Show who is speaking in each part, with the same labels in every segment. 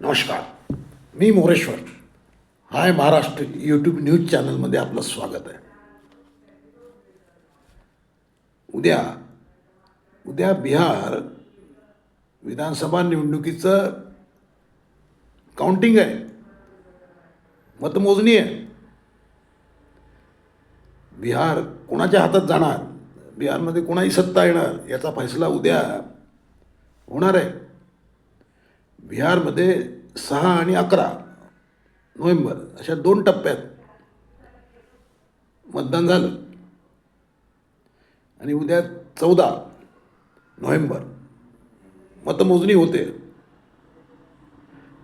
Speaker 1: नमस्कार मी Moreshwar hi Maharashtra YouTube news चॅनलमध्ये आपलं स्वागत आहे. उद्या उद्या बिहार विधानसभा निवडणुकीचं काउंटिंग आहे. मतमोजणी आहे. बिहार कोणाच्या हातात जाणार? बिहारमध्ये कोणाही सत्ता येणार? याचा फैसला उद्या होणार आहे. बिहारमध्ये सहा आणि अकरा नोव्हेंबर अशा दोन टप्प्यात मतदान झालं. आणि उद्या चौदा नोव्हेंबर मतमोजणी होते.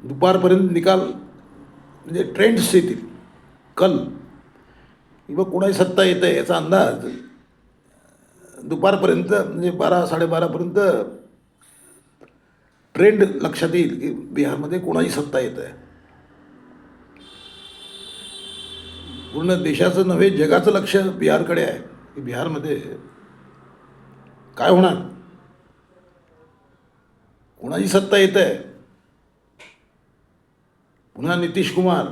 Speaker 1: दुपारपर्यंत निकाल म्हणजे ट्रेंड्स येतील. कल. किंवा कोणाही सत्ता येतं याचा अंदाज दुपारपर्यंत म्हणजे बारा साडेबारापर्यंत ट्रेंड लक्षात येईल की बिहारमध्ये कोणाची सत्ता येत आहे? पूर्ण देशाचं नव्हे जगाचं लक्ष बिहारकडे आहे. की बिहारमध्ये काय होणार? कोणाची सत्ता येत आहे? पुन्हा नितीश कुमार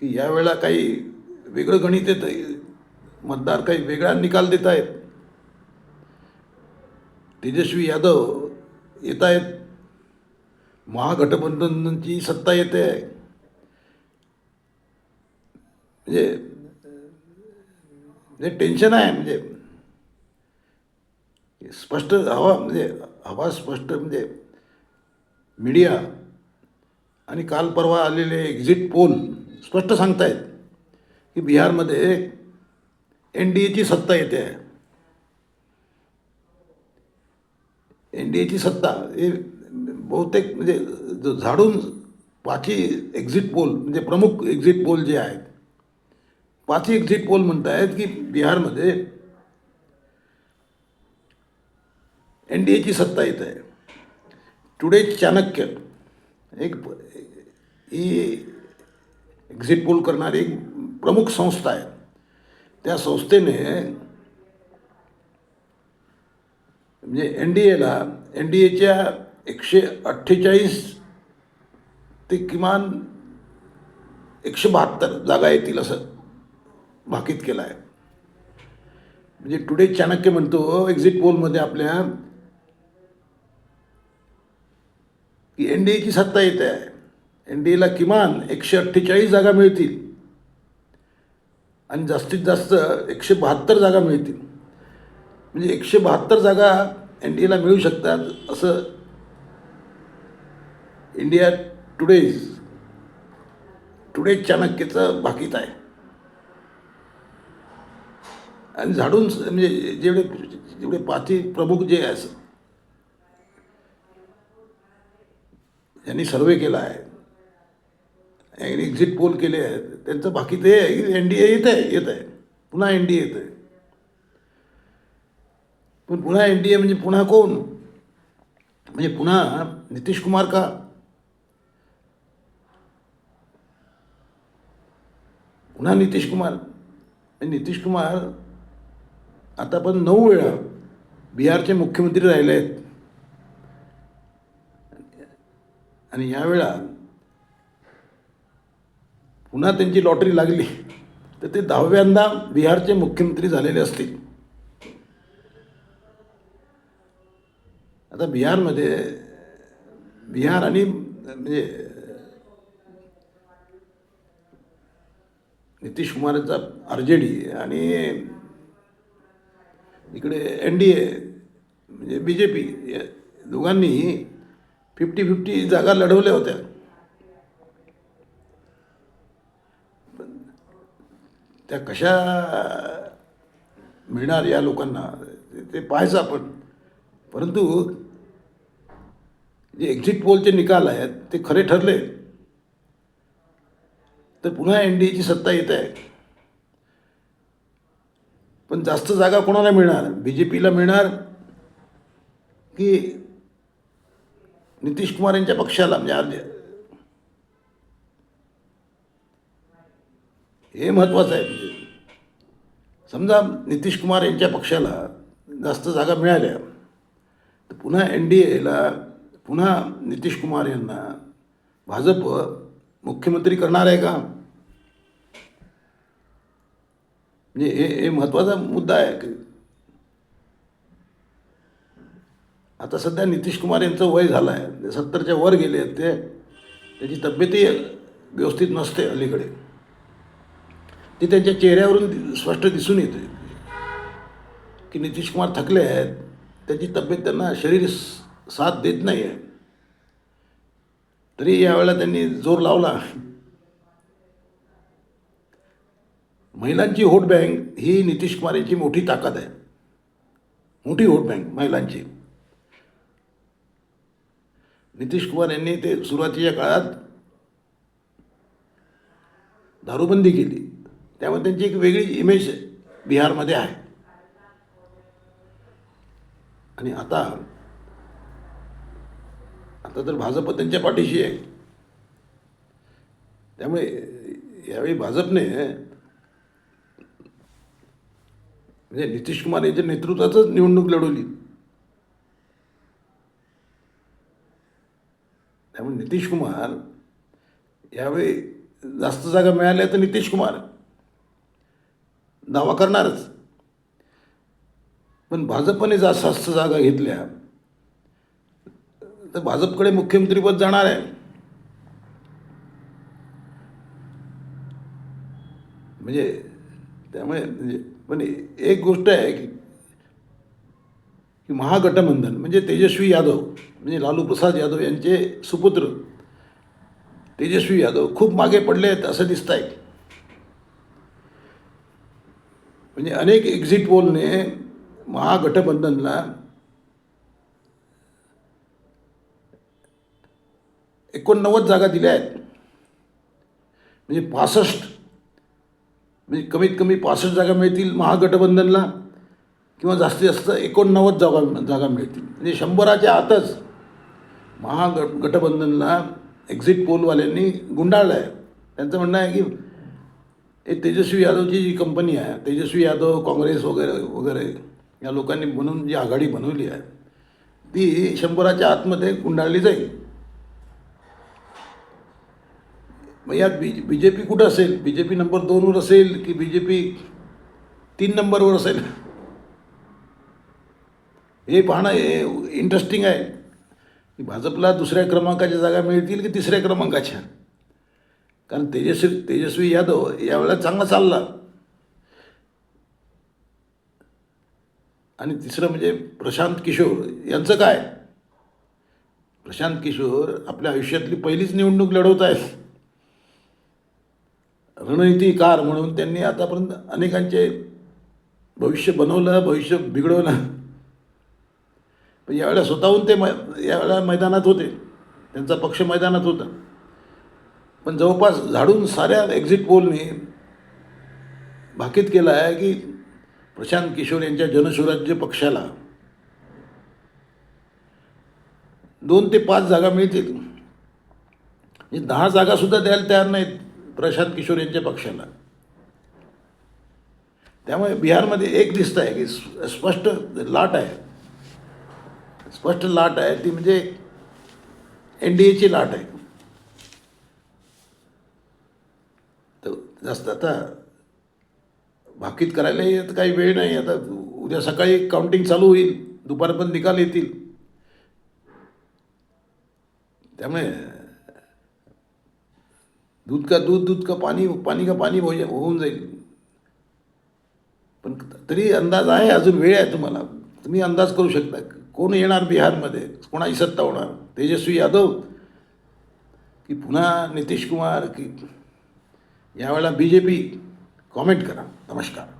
Speaker 1: की यावेळेला काही वेगळं गणित येत आहे मतदार काही वेगळा निकाल देत आहेत तेजस्वी यादव येत आहेत महागठबंधनची सत्ता येते. आहे म्हणजे म्हणजे टेन्शन आहे म्हणजे स्पष्ट हवा म्हणजे हवा स्पष्ट म्हणजे मीडिया आणि काल परवा आलेले एक्झिट पोल स्पष्ट सांगतायत की बिहारमध्ये एन डी एची सत्ता येते. आहे एन डी एची सत्ता हे बहुतेक म्हणजे जो झाडून पाचही एक्झिट पोल म्हणजे प्रमुख एक्झिट पोल जे आहेत पाचही एक्झिट पोल म्हणत आहेत की बिहारमध्ये एन डी एची सत्ता येत आहे. टुडे चाणक्य एक ही एक्झिट पोल करणारी एक प्रमुख संस्था आहे. त्या संस्थेने म्हणजे एन डी एला एन डी एच्या एकशे अठ्ठेचाळीस ते किमान एकशे बहात्तर जागा येतील असं भाकीत केलं आहे. म्हणजे टुडे चाणक्य म्हणतो एक्झिट पोलमध्ये आपल्या की एन डी एची सत्ता येते आहे. एन डी एला किमान एकशे अठ्ठेचाळीस जागा मिळतील. आणि जास्तीत जास्त एकशे बहात्तर जागा मिळतील. म्हणजे एकशे बहात्तर जागा एन डी एला मिळू शकतात असं इंडिया टुडेज टुडे चाणक्यचं भाकीत आहे. आणि झाडून म्हणजे जेवढे जेवढे पाचही प्रमुख जे आहे यांनी सर्वे केला आहे एक्झिट पोल केले आहेत त्यांचं बाकी ते आहे एन डी ए येत आहे येत आहे पुन्हा एन डी ए येत आहे. पण पुन्हा एन डी ए म्हणजे पुन्हा कोण? म्हणजे पुन्हा नितीश कुमार का? पुन्हा नितीश कुमार. म्हणजे नितीश कुमार आता पण नऊ वेळा बिहारचे मुख्यमंत्री राहिले आहेत. आणि यावेळा पुन्हा त्यांची लॉटरी लागली. तर ते दहाव्यांदा बिहारचे मुख्यमंत्री झालेले असतील. आता बिहारमध्ये बिहार आणि म्हणजे नितीश कुमारचा आर जे डी आणि इकडे एन डी ए म्हणजे बी जे पी या दोघांनी फिफ्टी फिफ्टी जागा लढवल्या होत्या. पण त्या कशा मिळणार या लोकांना ते- ते पाहायचं आपण. परंतु जे एक्झिट पोलचे निकाल आहेत ते खरे ठरले. तर पुन्हा एन डी एची सत्ता येत आहे. पण जास्त जागा कोणाला मिळणार? बी जे पीला मिळणार की नितीश कुमार यांच्या पक्षाला? म्हणजे आले हे महत्त्वाचं आहे. म्हणजे समजा नितीश कुमार यांच्या पक्षाला जास्त जागा मिळाल्या तर पुन्हा एन डी एला पुन्हा नितीश कुमार यांना भाजप मुख्यमंत्री करणार आहे का? म्हणजे हे हे महत्त्वाचा मुद्दा आहे. की आता सध्या नितीश कुमार यांचं वय झालं आहे सत्तरच्या वर गेले आहेत ते त्याची तब्येतही व्यवस्थित नसते अलीकडे. ते त्यांच्या चेहऱ्यावरून स्पष्ट दिसून येते. की नितीश कुमार थकले आहेत. त्याची तब्येत त्यांना शरीर साथ देत नाही आहे तरी यावेळेला त्यांनी जोर लावला. महिलांची व्होट बँक ही नितीश कुमार यांची मोठी ताकद आहे. मोठी व्होट बँक महिलांची. नितीश कुमार यांनी ते सुरुवातीच्या काळात दारूबंदी केली. त्यामुळे त्यांची एक वेगळी इमेज बिहारमध्ये आहे. आणि आता आता तर भाजप त्यांच्या पाठीशी आहे. त्यामुळे यावेळी भाजपने म्हणजे नितीश कुमार यांच्या नेतृत्वातच निवडणूक लढवली. त्यामुळे नितीश कुमार यावेळी जास्त जागा मिळाल्या तर नितीश कुमार दावा करणारच. पण भाजपने जास्त जास्त जागा घेतल्या तर भाजपकडे मुख्यमंत्रीपद जाणार आहे. म्हणजे त्यामुळे म्हणजे पण एक गोष्ट आहे की की महागठबंधन म्हणजे तेजस्वी यादव म्हणजे लालू प्रसाद यादव यांचे सुपुत्र तेजस्वी यादव खूप मागे पडले आहेत असं दिसत आहे म्हणजे अनेक एक्झिट पोलने महागठबंधनला एकोणनव्वद जागा दिल्या आहेत. म्हणजे पासष्ट म्हणजे कमीत कमी पासष्ट जागा मिळतील महागठबंधनला किंवा जास्तीत जास्त एकोणनव्वद जागा जागा मिळतील. म्हणजे शंभराच्या आतच महागठ गठबंधनला एक्झिट पोलवाल्यांनी गुंडाळलं आहे त्यांचं म्हणणं आहे की हे तेजस्वी यादवची जी कंपनी आहे तेजस्वी यादव काँग्रेस वगैरे वगैरे या लोकांनी बनवून जी आघाडी बनवली आहे ती शंभराच्या आतमध्ये गुंडाळली जाईल. मग यात बी बी जे पी कुठं असेल? बी जे पी नंबर दोनवर असेल की बी जे पी तीन नंबरवर असेल? हे पाहणं हे इंटरेस्टिंग आहे. की भाजपला दुसऱ्या क्रमांकाच्या जागा मिळतील की तिसऱ्या क्रमांकाच्या? कारण तेजस्वी तेजस्वी यादव यावेळेला चांगला चालला. आणि तिसरं म्हणजे प्रशांत किशोर. यांचं काय? प्रशांत किशोर आपल्या आयुष्यातली पहिलीच निवडणूक लढवत आहेत रणनीतीकार म्हणून त्यांनी आतापर्यंत अनेकांचे भविष्य बनवलं भविष्य बिघडवलं. पण यावेळेला स्वतःहून ते मै यावेळेला मैदानात होते. त्यांचा पक्ष मैदानात होता. पण जवळपास झाडून साऱ्या एक्झिट पोलने भाकीत केलं आहे की प्रशांत किशोर यांच्या जनसुराज्य पक्षाला दोन ते पाच जागा मिळतील. म्हणजे दहा जागासुद्धा द्यायला तयार नाहीत. प्रशांत किशोर यांच्या पक्षाला त्यामुळे बिहारमध्ये एक दिसतं आहे की स्पष्ट लाट आहे. स्पष्ट लाट आहे ती म्हणजे एन डी एची लाट आहे. तर जास्त आता भाकीत करायलाही आता काही वेळ नाही आता उद्या सकाळी काउंटिंग चालू होईल दुपारपर्यंत निकाल येतील. त्यामुळे दूध का दूध दूध का पाणी पाणी का पाणी भोज होऊन जाईल. पण तरी अंदाज आहे अजून वेळ आहे तुम्हाला. तुम्ही अंदाज करू शकता. कोण येणार बिहारमध्ये? कोणाची सत्ता होणार? तेजस्वी यादव? की पुन्हा नितीश कुमार? की यावेळेला बी जे पी कॉमेंट करा. नमस्कार.